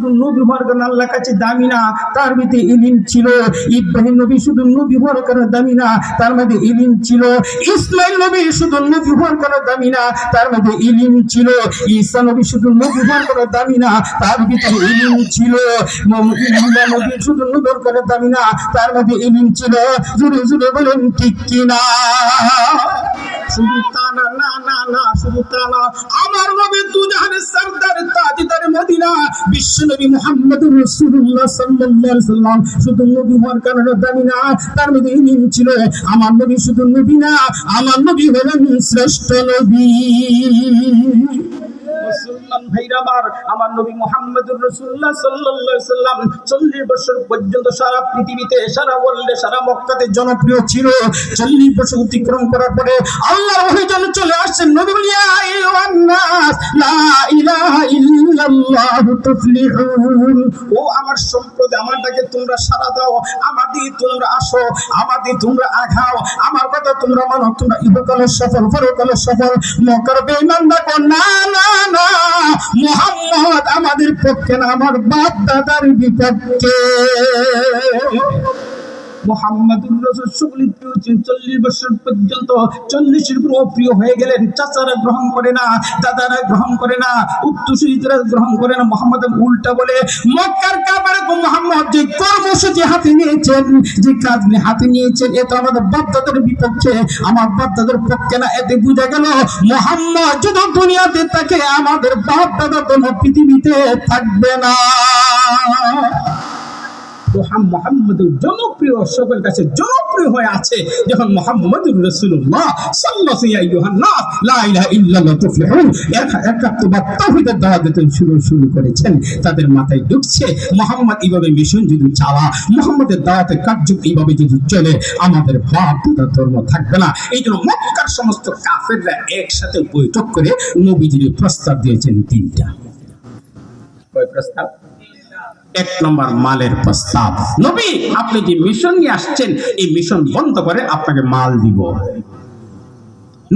শুধু হওয়ার কারণে আল্লাহ কাছে দামি না, তার মধ্যে ইলিম ছিল। ইব্রাহিম নবী শুধু নবী হওয়ার কারণে দামি না, তার মধ্যে ইলিম ছিল। ইসমাইল নবী শুধু নবী হওয়ার কারণে দামি না, তার মধ্যে ইলিম ছিল। ঈসা নবী শুধু নবী হওয়ার কারণে দামি না, তার ভিতরে ইলিম ছিল। মুহাম্মদ নবী শুধু হওয়ার কারণে দামি না, তার মধ্যে ইলিম ছিল। জুড়ে জুড়ে বলেন, ঠিক কিনা? শুধু তা না আমার নবী মদিনা, বিশ্ব নবী মুহাম্মদুর রাসূলুল্লাহ সাল্লাল্লাহু আলাইহি শুধু নবী হওয়ার কারণে দামি না ছিল আমার নবী শুধু নবী না, আমার নবী হলেন শ্রেষ্ঠ নবী। আমার আমার নবী মুহাম্মদুর সাল্লাল্লাহু সাল্লাম 40 বছর পর্যন্ত সারা পৃথিবীতে, সারা ওয়ার্ল্ডে সারা মক্কাতে জনপ্রিয় ছিল। 40 বছর অতিক্রম করার পরে আল্লাহর ওহীজন চলে আসছেন নবী আমার তোমরা সাড়া দাও। আমার দিয়ে তোমরা আসো। আমার দিয়ে তোমরা আঘাও। আমার কথা তোমরা মানো। তোমরা ইহকালের সফল, পরকালের সফল। মক্কার বেঈমান দেখো না না না। মুহাম্মদ আমাদের পক্ষে না আমার বাপ দাদার বিপক্ষে। মোহাম্মদুর বছর পর্যন্ত প্রিয় হয়ে গেলেন। চাচারা গ্রহণ করে না, দাদারা গ্রহণ করে না গ্রহণ করে না। মোহাম্মদ উল্টা বলে, মক্কার মোহাম্মদ যে কর্মসূচি হাতে নিয়েছেন, যে কাজ হাতে নিয়েছেন, এ তো আমাদের বাপদাদের বিপক্ষে। আমার বাপদাদের পক্ষে না, এতে বুঝা গেল, মোহাম্মদ যদি দুনিয়াতে থাকে, আমাদের বাপ দাদা তো পৃথিবীতে থাকবে না। মোহাম্মদুর জনপ্রিয় সকল কাছে জনপ্রিয় হয়ে আছে যখন মোহাম্মদুর দিতে শুরু শুরু করেছেন। তাদের মাথায় ঢুকছে, মোহাম্মদ এইভাবে মিশন যদি চাওয়া, মোহাম্মদের দাওয়াতে কার্য এইভাবে যদি চলে, আমাদের বাপ দাদা ধর্ম থাকবে না। এই জন্য মক্কার সমস্ত কাফেররা একসাথে বৈঠক করে নবীজির প্রস্তাব দিয়েছেন তিনটা। প্রস্তাব? এক নম্বর মালের প্রস্তাব। নবী, আপনি যে মিশন নিয়ে আসছেন, এই মিশন বন্ধ করে আপনাকে মাল দিব।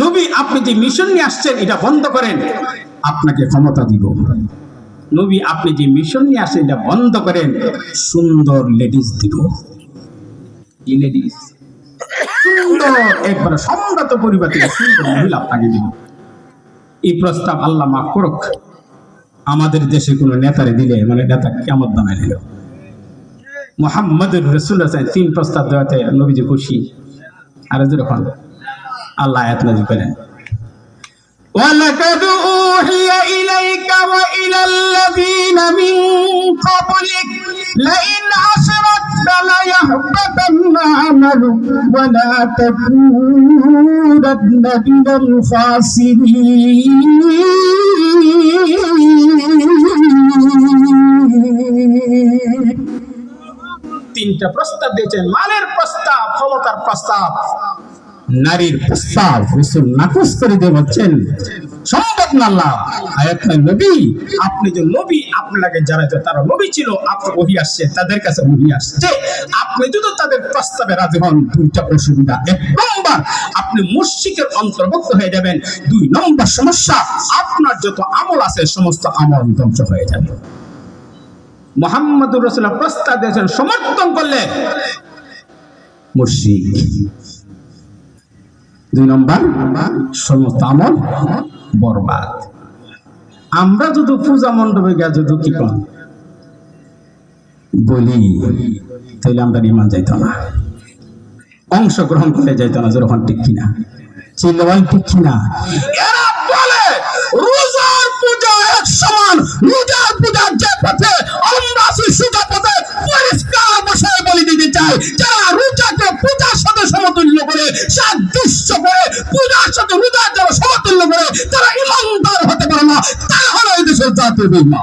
নবী, আপনি যে মিশন নিয়ে আসছেন, এটা বন্ধ করেন, আপনাকে ক্ষমতা দিব। নবী, আপনি যে মিশন নিয়ে আসছেন, এটা বন্ধ করেন, সুন্দর লেডিস দিব। কি লেডিস সুন্দর, একবার সম্রাত পরিবার থেকে সুন্দর মহিলা আপনাকে দিব। এই প্রস্তাব আল্লাহ মাফ করুক। আমাদের দেশে কোনো নেতারে দিলে মানে নেতা কেমন বানাই দিল মোহাম্মদুর রসুল্লাহ তিন প্রস্তাব দেওয়াতে নবীজি খুশি আর যখন আল্লাহ আয়াত নাজিল করেন ولقد أوحي إليك وإلى الذين من قبلك لئن أشركت ليحبطن عملك ولا تكونن من الخاسرين তিনটা প্রস্তাব দিয়েছেন মালের প্রস্তাব ক্ষমতার প্রস্তাব নারীর প্রস্তাব রসুল নাকচ করে দিয়ে বলছেন না আয়াত নবী। আপনি যে নবী, আপনাকে যারা তারা নবী ছিল আপনার ওহি আসছে, তাদের কাছে ওহি আসছে। আপনি যদি তাদের প্রস্তাবে রাজি হন, দুইটা অসুবিধা এক নম্বর, আপনি মুশরিকের অন্তর্ভুক্ত হয়ে যাবেন। দুই নম্বর সমস্যা, আপনার যত আমল আছে, সমস্ত আমল ধ্বংস হয়ে যাবে। মোহাম্মদুর রসুল্লাহ প্রস্তাব দিয়েছেন, সমর্থন করলে মুশরিক। দুই নম্বর, সমস্ত আমল বরবাদ। আমরা যদি পূজা মণ্ডপে গিয়ে যদি কি কর? বলি তাহলে আমরা ইমান যাইত না। অংশগ্রহণ করে যাইত না যখন ঠিক কিনা। চিল্লাবাই ঠিক কিনা? এরা বলে, রোজার পূজা এক সমান, রোজার পূজা যে পথে পূজার সাথে রোজার যারা সমতুল্য করে তারা ইমানদার হতে পারে না, তারা হলো এই দেশের জাতীয় বিমান